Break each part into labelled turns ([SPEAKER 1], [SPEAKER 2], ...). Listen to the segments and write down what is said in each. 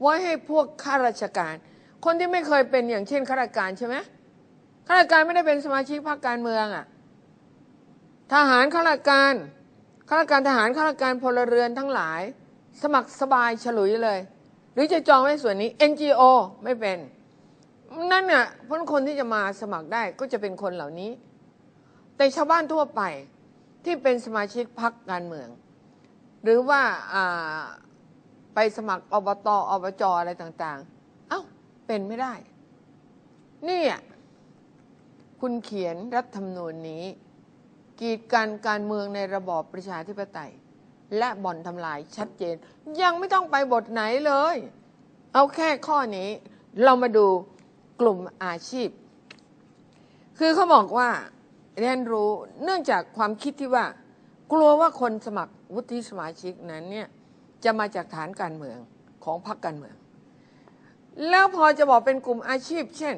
[SPEAKER 1] ไว้ให้พวกข้าราชการ คนที่ไม่เคยเป็นอย่างเช่นข้าราชการใช่ไหมข้าราชการไม่ได้เป็นสมาชิกพรรคการเมืองอะทหารข้าราชการข้าราชการทหารข้าราชการพลเรือนทั้งหลาย สมัครสบายฉลุยเลย หรือจะจองไว้ส่วนนี้ NGO ไม่เป็น นั่นเนี่ยพราะคนที่จะมาสมัครได้ก็จะเป็นคนเหล่านี้ แต่ชาวบ้านทั่วไปที่เป็นสมาชิกพรรคการเมือง หรือว่า สมัครอบตอบจอะไรต่าง ๆ เอ้า เป็นไม่ได้ นี่คุณเขียนรัฐธรรมนูญนี้ กีดกันการเมืองในระบอบประชาธิปไตย และบ่อนทำลายชัดเจน ยังไม่ต้องไปบทไหนเลย เอาแค่ข้อนี้ เรามาดูกลุ่มอาชีพ คือเขาบอกว่าเรียนรู้เนื่องจากความคิดที่ว่า กลัวว่าคนสมัครวุฒิสมาชิกนั้นเนี่ย จะมาจากฐานการเมืองของพรรคการเมือง แล้วพอจะบอกเป็นกลุ่มอาชีพ เช่น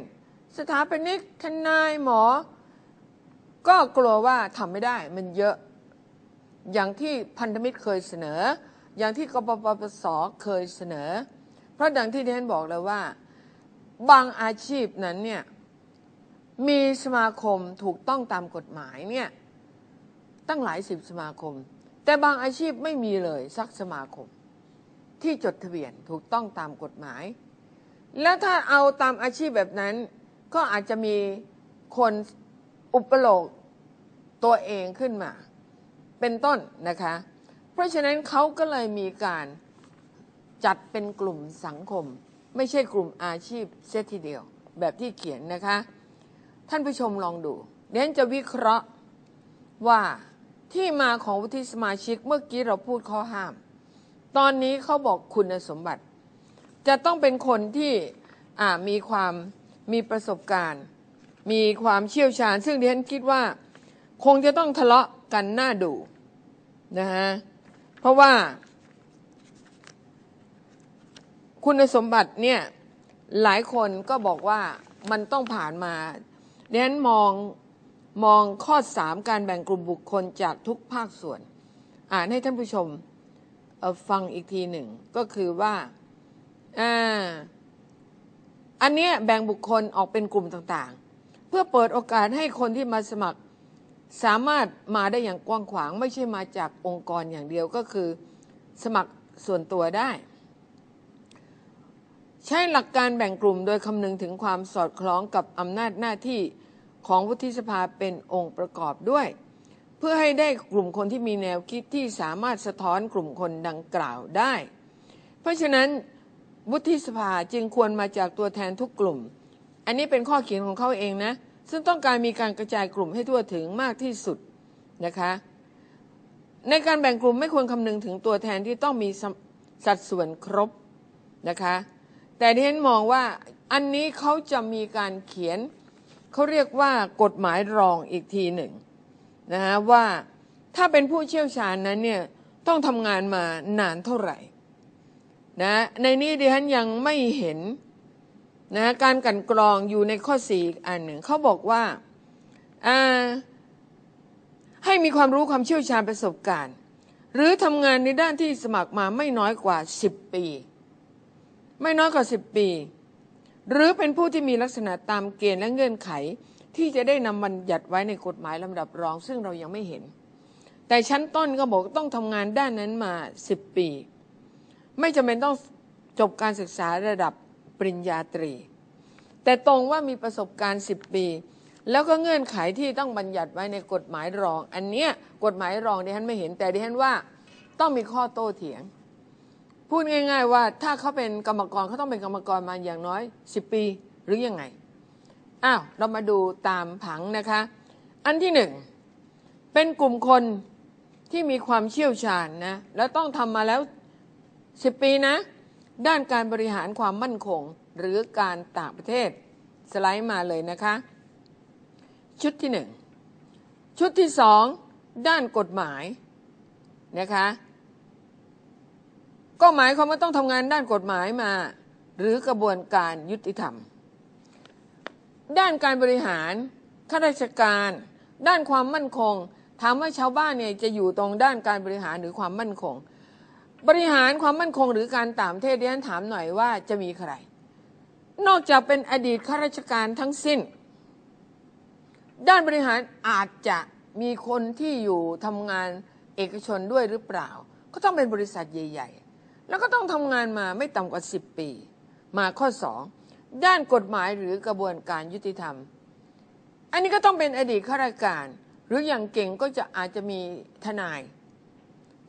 [SPEAKER 1] สถาปนิกทนายหมอ ก็กลัวว่าทำไม่ได้มันเยอะอย่างที่พันธมิตรเคยเสนอ อย่างที่กปปปสเคยเสนอ เพราะดังที่ท่านบอกเลยว่า บางอาชีพนั้นเนี่ยมีสมาคมถูกต้องตามกฎหมายเนี่ยตั้งหลายสิบสมาคม แต่บางอาชีพไม่มีเลยสักสมาคม ที่จดทะเบียนถูกต้องตามกฎหมาย แล้วถ้าเอาตามอาชีพแบบนั้น ก็อาจจะมีคนอุปโลกตัวเองขึ้นมา เป็นต้นนะคะ เพราะฉะนั้นเขาก็เลยมีการจัดเป็นกลุ่มสังคม ไม่ใช่กลุ่มอาชีพเสียทีเดียว แบบที่เขียนนะคะ ท่านผู้ชมลองดูเดี๋ยวจะวิเคราะห์ว่า ที่มาของวุฒิสมาชิกเมื่อกี้เราพูดข้อห้าม ตอนนี้เขาบอกคุณสมบัติ จะต้องเป็นคนที่มีความมีประสบการณ์ มีความเชี่ยวชาญ ซึ่งดิฉันคิดว่า คงจะต้องทะเลาะกันหน้าดูนะฮะเพราะว่า คุณสมบัติเนี่ยหลายคนก็บอกว่ามันต้องผ่านมาดิฉันมอง มองข้อสามการแบ่งกลุ่มบุคคลจากทุกภาคส่วน อ่านให้ท่านผู้ชมฟังอีกทีหนึ่ง ก็คือว่าอ่าอันนี้แบ่งบุคคลออกเป็นกลุ่มต่างๆ เพื่อเปิดโอกาสให้คนที่มาสมัคร สามารถมาได้อย่างกว้างขวาง ไม่ใช่มาจากองค์กรอย่างเดียวก็คือ สมัครส่วนตัวได้ ใช้หลักการแบ่งกลุ่มโดยคำนึงถึงความสอดคล้องกับอำนาจหน้าที่ ของวุฒิสภาเป็นองค์ประกอบด้วย เพื่อให้ได้กลุ่มคนที่มีแนวคิดที่สามารถสะท้อนกลุ่มคนดังกล่าวได้ เพราะฉะนั้นวุฒิสภาจึงควรมาจากตัวแทนทุกกลุ่ม อันนี้เป็นข้อเขียนของเขาเองนะ ซึ่งต้องการมีการกระจายกลุ่มให้ทั่วถึงมากที่สุดนะคะในการแบ่งกลุ่มไม่ควรคำนึงถึงตัวแทนที่ต้องมีสัสัดส่วนครบนะคะ แต่ที่ฉันมองว่าอันนี้เขาจะมีการเขียน เขาเรียกว่ากฎหมายรองอีกทีหนึ่งนะฮะว่าถ้าเป็นผู้เชี่ยวชาญนั้นเนี่ยต้องทำงานมานานเท่าไหร่นะในนี้ดิฉันยังไม่เห็นนะการกันกรองอยู่ในข้อสี่อันหนึ่งเขาบอกว่าอ่าให้มีความรู้ความเชี่ยวชาญประสบการณ์ หรือทำงานในด้านที่สมัครมาไม่น้อยกว่า 10 ปี ไม่น้อยกว่า 10 ปี หรือเป็นผู้ที่มีลักษณะตามเกณฑ์และเงื่อนไข ที่จะได้นำบัญญัติไว้ในกฎหมายลำดับรอง ซึ่งเรายังไม่เห็น แต่ชั้นต้นก็บอกต้องทำงานด้านนั้นมา 10 ปี ไม่จำเป็นต้องจบการศึกษาระดับปริญญาตรี แต่ตรงว่ามีประสบการณ์ 10 ปี แล้วก็เงื่อนไขที่ต้องบัญญัติไว้ในกฎหมายรอง อันเนี้ยกฎหมายรองดิฉันไม่เห็นแต่ดิฉันว่าต้องมีข้อโต้เถียง พูดง่าย ๆ ว่าถ้าเขาเป็นกรรมกรเขาต้องเป็นกรรมกรมาอย่างน้อย 10 ปีหรือยังไงอ้าวเรามาดูตามผังนะคะ อันที่หนึ่งเป็นกลุ่มคนที่มีความเชี่ยวชาญนะแล้วต้องทำมาแล้ว 10 ปีนะ ด้านการบริหารความมั่นคงหรือการต่างประเทศสไลด์มาเลยนะคะ ชุดที่หนึ่งชุดที่สองด้านกฎหมายนะคะ ก็หมายความว่าต้องทำงานด้านกฎหมายมา หรือกระบวนการยุติธรรม ด้านการบริหารข้าราชการ ด้านความมั่นคงถามว่าชาวบ้านเนี่ยจะอยู่ตรงด้านการบริหารหรือความมั่นคง บริหารความมั่นคงหรือการต่างประเทศดิฉันถามหน่อยว่าจะมีใคร นอกจากเป็นอดีตข้าราชการทั้งสิ้น ด้านบริหารอาจจะมีคนที่อยู่ทำงานเอกชนด้วยหรือเปล่า ก็ต้องเป็นบริษัทใหญ่ ๆ แล้วก็ต้องทำงานมาไม่ต่ำกว่า 10 ปี มาข้อ 2 ด้านกฎหมายหรือกระบวนการยุติธรรม อันนี้ก็ต้องเป็นอดีตข้าราชการ หรืออย่างเก่งก็จะอาจจะมีทนาย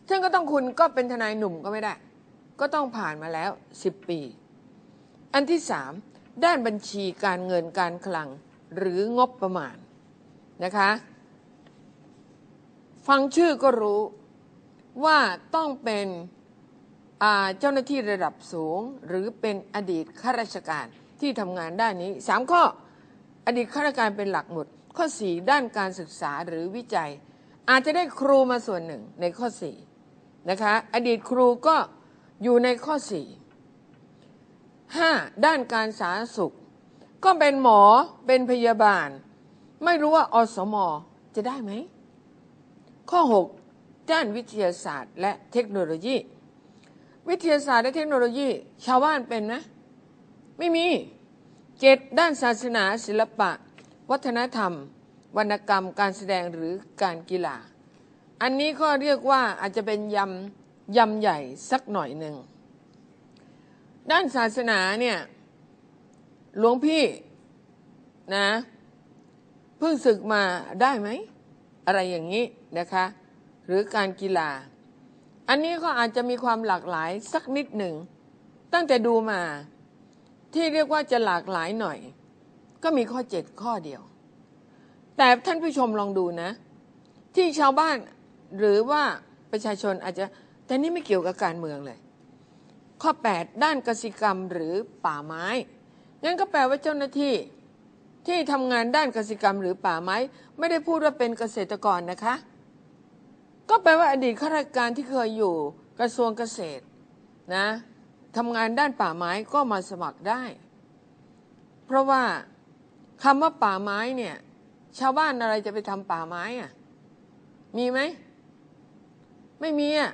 [SPEAKER 1] ซึ่งก็ต้องคุณก็เป็นทนายหนุ่มก็ไม่ได้ ก็ต้องผ่านมาแล้ว 10 ปี อันที่สามด้านบัญชีการเงินการคลังหรืองบประมาณนะคะ ฟังชื่อก็รู้ว่าต้องเป็น เจ้าหน้าที่ระดับสูงหรือเป็นอดีตข้าราชการที่ทำงานด้านนี้สามข้ออดีตข้าราชการเป็นหลักหมด ข้อสี่ด้านการศึกษาหรือวิจัย อาจจะได้ครูมาส่วนหนึ่งในข้อสี่นะคะอดีตครูก็อยู่ในข้อสี่ห้าด้านการสาธารณสุข ก็เป็นหมอเป็นพยาบาล ไม่รู้ว่าอสมอจะได้ไหม ข้อ 6 ด้านวิทยาศาสตร์และเทคโนโลยี วิทยาศาสตร์และเทคโนโลยี ชาวบ้านเป็นนะ ไม่มีเจ็ดด้านศาสนาศิลปะ วัฒนธรรม วรรณกรรมการแสดงหรือการกีฬา อันนี้ก็เรียกว่าอาจจะเป็นยำยำใหญ่สักหน่อยหนึ่ง ด้านศาสนาเนี่ยหลวงพี่นะเพิ่งศึกมาได้ไหม อะไรอย่างนี้นะคะ หรือการกีฬา อันนี้ก็อาจจะมีความหลากหลายสักนิดหนึ่ง ตั้งแต่ดูมา ที่เรียกว่าจะหลากหลายหน่อย ก็มีข้อเจ็ดข้อเดียว แต่ท่านผู้ชมลองดูนะ ที่ชาวบ้านหรือว่าประชาชนอาจจะแต่นี่ไม่เกี่ยวกับการเมืองเลย ข้อ 8 ด้านกสิกรรมหรือป่าไม้งั้นก็แปลว่าเจ้าหน้าที่ที่ทำงานด้านกสิกรรมหรือป่าไม้ ไม่ได้พูดว่าเป็นเกษตรกรนะคะ ก็แปลว่าอดีตข้าราชการที่เคยอยู่กระทรวงเกษตรนะทำงานด้านป่าไม้ก็มาสมัครได้ เพราะว่าคำว่าป่าไม้เนี่ยชาวบ้านอะไรจะไปทำป่าไม้อะมีไหมไม่มีอะ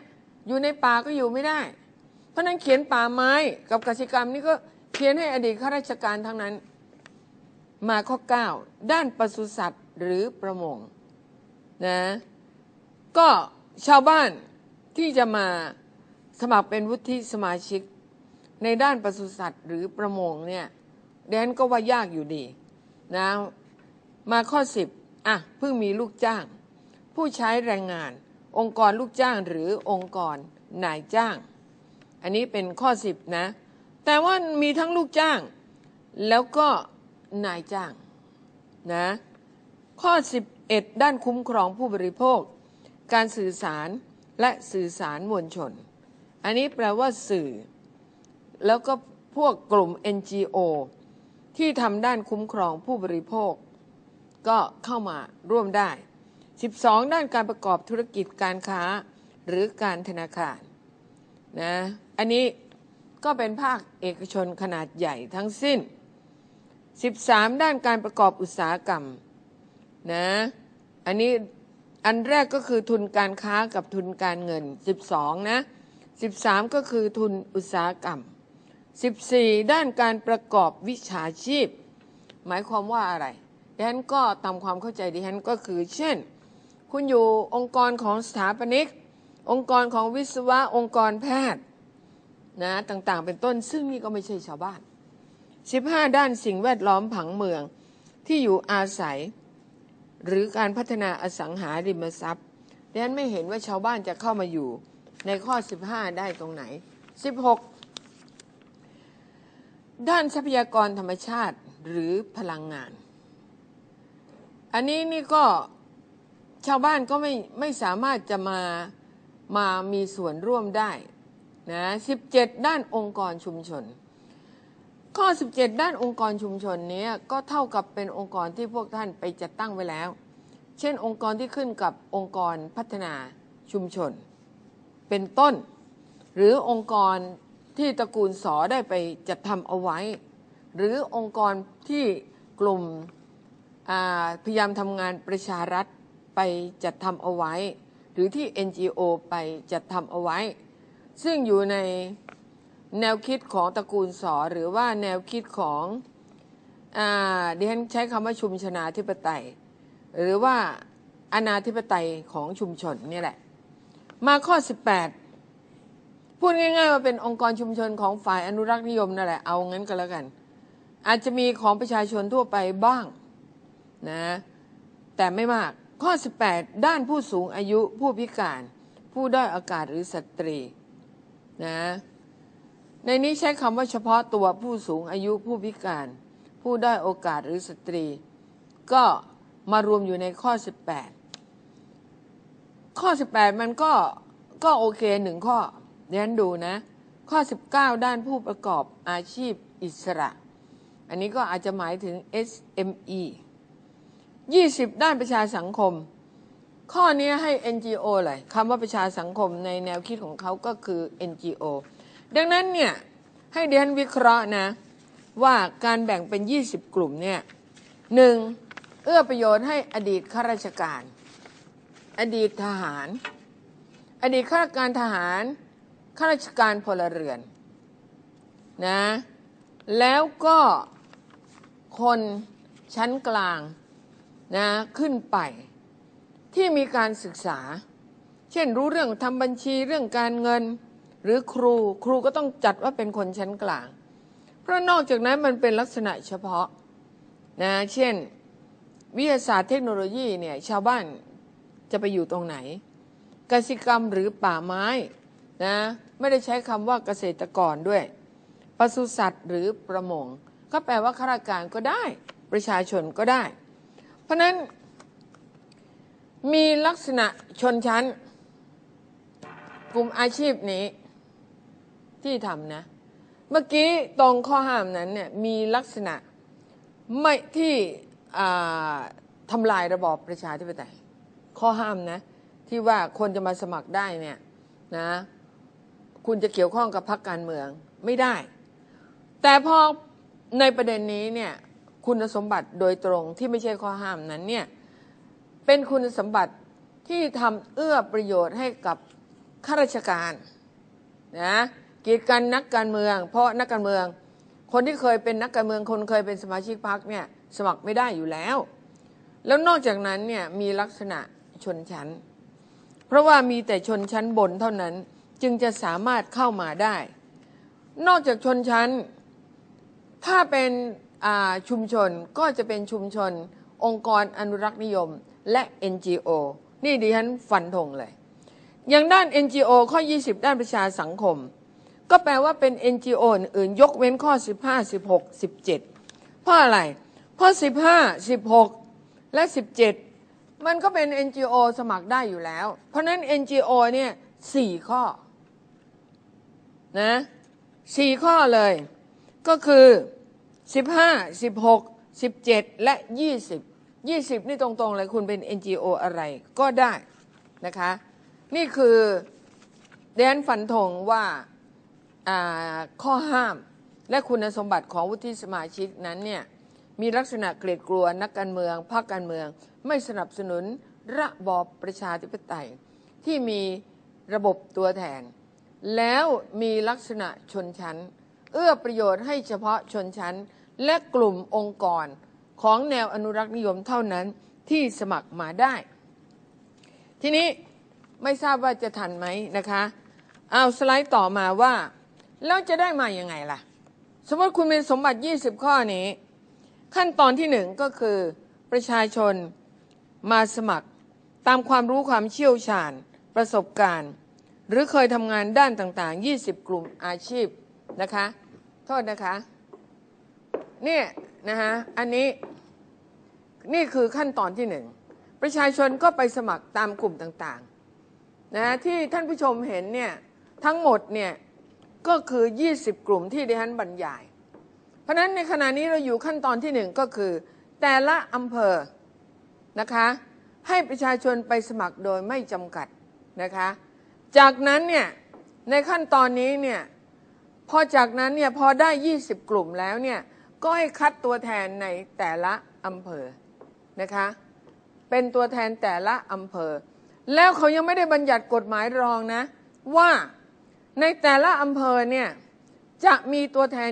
[SPEAKER 1] อยู่ในป่าก็อยู่ไม่ได้ เพราะนั้นเขียนป่าไม้กับกสิกรรมนี่ก็เขียนให้อดีตข้าราชการทั้งนั้น มาข้อ 9 ด้านปศุสัตว์หรือประมงนะ ก็ชาวบ้านที่จะมาสมัครเป็นวุฒิสมาชิก ในด้านปศุสัตว์หรือประมงเนี่ยแดนก็ว่ายากอยู่ดีนะมาข้อ10อะเพิ่งมีลูกจ้าง ผู้ใช้แรงงาน องค์กรลูกจ้างหรือองค์กรนายจ้าง อันนี้เป็นข้อ10นะ แต่ว่ามีทั้งลูกจ้าง แล้วก็นายจ้างนะข้อ 11 ด้านคุ้มครองผู้บริโภค การสื่อสารและสื่อสารมวลชน อันนี้แปลว่าสื่อ แล้วก็พวกกลุ่ม NGO ที่ทำด้านคุ้มครองผู้บริโภค ก็เข้ามาร่วมได้ 12 ด้านการประกอบธุรกิจการค้าหรือการธนาคารนะอันนี้ก็เป็นภาคเอกชนขนาดใหญ่ทั้งสิ้น 13 ด้านการประกอบอุตสาหกรรมนะอันนี้ อันแรกก็คือทุนการค้ากับทุนการเงิน 12 นะ 13 ก็คือทุนอุตสาหกรรม 14 ด้านการประกอบวิชาชีพ หมายความว่าอะไรดิฉันก็ตามความเข้าใจดิฉันก็คือ เช่น คุณอยู่องค์กรของสถาปนิก องค์กรของวิศวะองค์กรแพทย์นะต่างๆ เป็นต้นซึ่งนี่ก็ไม่ใช่ชาวบ้าน 15 ด้านสิ่งแวดล้อมผังเมืองที่อยู่อาศัย หรือการพัฒนาอสังหาริมทรัพย์ดิฉันไม่เห็นว่าชาวบ้านจะเข้ามาอยู่ในข้อ 15 ได้ตรงไหน 16 ด้านทรัพยากรธรรมชาติหรือพลังงาน อันนี้นี่ก็ชาวบ้านก็ไม่ไม่สามารถจะมามามีส่วนร่วมได้นะ17 ด้านองค์กรชุมชน ข้อ 17 ด้านองค์กรชุมชนนี้ก็เท่ากับเป็นองค์กรที่พวกท่านไปจัดตั้งไว้แล้ว เช่นองค์กรที่ขึ้นกับองค์กรพัฒนาชุมชน เป็นต้น หรือองค์กรที่ตระกูลสอได้ไปจัดทำเอาไว้ หรือองค์กรที่กลุ่มพยายามทำงานประชารัฐไปจัดทำเอาไว้ หรือที่ NGO ไปจัดทำเอาไว้ ซึ่งอยู่ใน แนวคิดของตระกูลสอหรือว่าแนวคิดของอาดิฉันใช้คำว่าชุมชนาธิปไตย หรือว่าอนาธิปไตยของชุมชนนี่แหละ มาข้อ 18 พูดง่ายๆว่าเป็นองค์กรชุมชนของฝ่ายอนุรักษ์นิยมนั่นแหละเอางั้นก็แล้วกัน อาจจะมีของประชาชนทั่วไปบ้างนะแต่ไม่มากข้อ 18 ด้านผู้สูงอายุผู้พิการ ผู้ด้อยโอกาสหรือสตรีนะ ในนี้ใช้คำว่าเฉพาะตัวผู้สูงอายุผู้พิการ ผู้ได้โอกาสหรือสตรี ก็มารวมอยู่ในข้อ 18 ข้อ 18 มันก็ก็โอเคหนึ่งข้อเดี๋ยนดูนะ ข้อ 19 ด้านผู้ประกอบอาชีพอิสระ อันนี้ก็อาจจะหมายถึง SME 20 ด้านประชาสังคม ข้อนี้ให้ NGO เลยคำว่าประชาสังคมในแนวคิดของเขาก็คือ NGO ดังนั้นเนี่ยให้เดนวิเคราะห์นะ ว่าการแบ่งเป็น 20 กลุ่มเนี่ยหนึ่งเอื้อประโยชน์ให้อดีตข้าราชการ อดีตทหาร อดีตข้าราชการทหารข้าราชการพลเรือนนะแล้วก็คนชั้นกลางนะขึ้นไปที่มีการศึกษา เช่นรู้เรื่องทำบัญชีเรื่องการเงิน หรือครูครูก็ต้องจัดว่าเป็นคนชั้นกลาง เพราะนอกจากนั้นมันเป็นลักษณะเฉพาะนะเช่น วิทยาศาสตร์เทคโนโลยีเนี่ยชาวบ้านจะไปอยู่ตรงไหน กสิกรรมหรือป่าไม้นะไม่ได้ใช้คำว่าเกษตรกรด้วยปศุสัตว์หรือประมง ก็แปลว่าข้าราชการก็ได้ ประชาชนก็ได้ เพราะนั้นมีลักษณะชนชั้น กลุ่มอาชีพนี้ ที่ทำนะ เมื่อกี้ตรงข้อห้ามนั้นเนี่ยมีลักษณะไม่ที่ทำลายระบอบประชาธิปไตย ข้อห้ามนะ ที่ว่าคนจะมาสมัครได้เนี่ยนะคุณจะเกี่ยวข้องกับพรรคการเมืองไม่ได้ แต่พอในประเด็นนี้เนี่ยคุณสมบัติโดยตรงที่ไม่ใช่ข้อห้ามนั้นเนี่ยเป็นคุณสมบัติที่ทำเอื้อประโยชน์ให้กับข้าราชการนะ กีดกันนักการเมือง เพราะนักการเมือง คนที่เคยเป็นนักการเมืองคนเคยเป็นสมาชิกพรรคเนี่ยสมัครไม่ได้อยู่แล้ว แล้วนอกจากนั้นเนี่ยมีลักษณะชนชั้น เพราะว่ามีแต่ชนชั้นบนเท่านั้นจึงจะสามารถเข้ามาได้ นอกจากชนชั้น ถ้าเป็นชุมชนก็จะเป็นชุมชน องค์กรอนุรักษ์นิยมและ NGO นี่ดิฉันฟันธงเลย อย่างด้าน NGO ข้อ 20 ด้านประชาสังคม ก็แปลว่าเป็น NGO อื่นยกเว้นข้อ 15 16 17 เพราะอะไร เพราะ 15 16 และ 17 มันก็เป็น NGO สมัครได้อยู่แล้ว เพราะนั้น NGO เนี่ย4ข้อนะสี่ข้อเลย ก็คือ 15 16 17 และ 20 20 นี่ตรงๆเลยคุณเป็น NGO อะไรก็ได้นะคะ นี่คือเดนฟันธงว่า ข้อห้ามและคุณสมบัติของวุฒิสมาชิกนั้นเนี่ยมีลักษณะเกลียดกลัวนักการเมืองพรรคการเมือง ไม่สนับสนุนระบอบประชาธิปไตย ที่มีระบบตัวแทน แล้วมีลักษณะชนชั้น เอื้อประโยชน์ให้เฉพาะชนชั้น และกลุ่มองค์กรของแนวอนุรักษ์นิยมเท่านั้นที่สมัครมาได้ ทีนี้ไม่ทราบว่าจะทันไหมนะคะ เอาสไลด์ต่อมาว่า แล้วจะได้มาอย่างไงล่ะ สมมติคุณมีสมบัติ 20 ข้อนี้ ขั้นตอนที่หนึ่งก็คือประชาชนมาสมัคร ตามความรู้ความเชี่ยวชาญ ประสบการณ์ หรือเคยทำงานด้านต่าง ๆ 20 กลุ่มอาชีพนะคะ โทษนะคะเนี่ยนะฮะอันนี้นี่คือขั้นตอนที่หนึ่งประชาชนก็ไปสมัครตามกลุ่มต่างๆนะที่ท่านผู้ชมเห็นเนี่ยทั้งหมดเนี่ย ก็คือ 20 กลุ่มที่ดิฉันบรรยาย เพราะฉะนั้นในขณะนี้เราอยู่ขั้นตอนที่หนึ่งก็คือ แต่ละอำเภอนะคะ ให้ประชาชนไปสมัครโดยไม่จำกัดนะคะ จากนั้นเนี่ยในขั้นตอนนี้เนี่ยพอจากนั้นเนี่ยพอได้ 20 กลุ่มแล้วเนี่ยก็ให้คัดตัวแทนในแต่ละอำเภอนะคะ เป็นตัวแทนแต่ละอำเภอ แล้วเขายังไม่ได้บัญญัติกฎหมายรองนะว่า ในแต่ละอำเภอเนี่ยจะมีตัวแทน